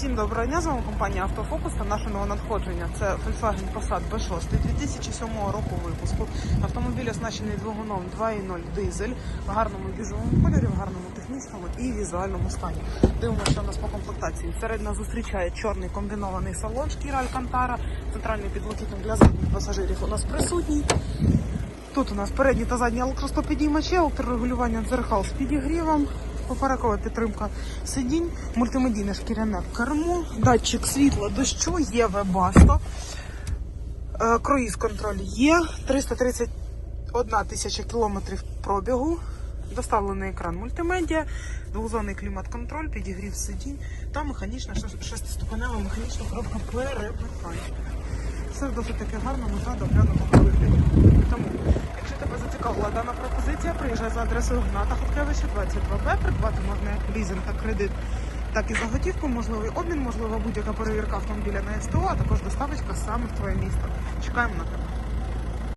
Всім доброго дня, з вами компанія Автофокус та наше нове надходження. Це Volkswagen Passat B6 2007 року випуску. Автомобіль оснащений двигуном 2.0 дизель в гарному біжовому кольорі, в гарному технічному і візуальному стані. Дивимося, що у нас по комплектації. Серед зустрічає чорний комбінований салон шкіра Алькантара, центральний підлокітник для задніх пасажирів у нас присутній. Тут у нас передні та задні електростопідіймачі, електрорегулювання дзеркал з підігрівом, поперекова підтримка сидінь, мультимедійне шкіряне кермо, датчик світла дощу, є вебасто, е, круїз контроль є, 331 тисяча кілометрів пробігу, доставлений екран мультимедіа, двозонний клімат-контроль, підігрів сидінь та механічна шестиступенева механічна коробка перемикання. Все досить таки гарному та доглянутому вигляді. Тому, пропозиція, приїжджай за адресою Гната Хоткевича 22Б, придбати можна лізинг та кредит, так і за готівку, можливий обмін, можлива будь-яка перевірка автомобіля на СТО, а також доставочка саме в твоє місто. Чекаємо на тебе.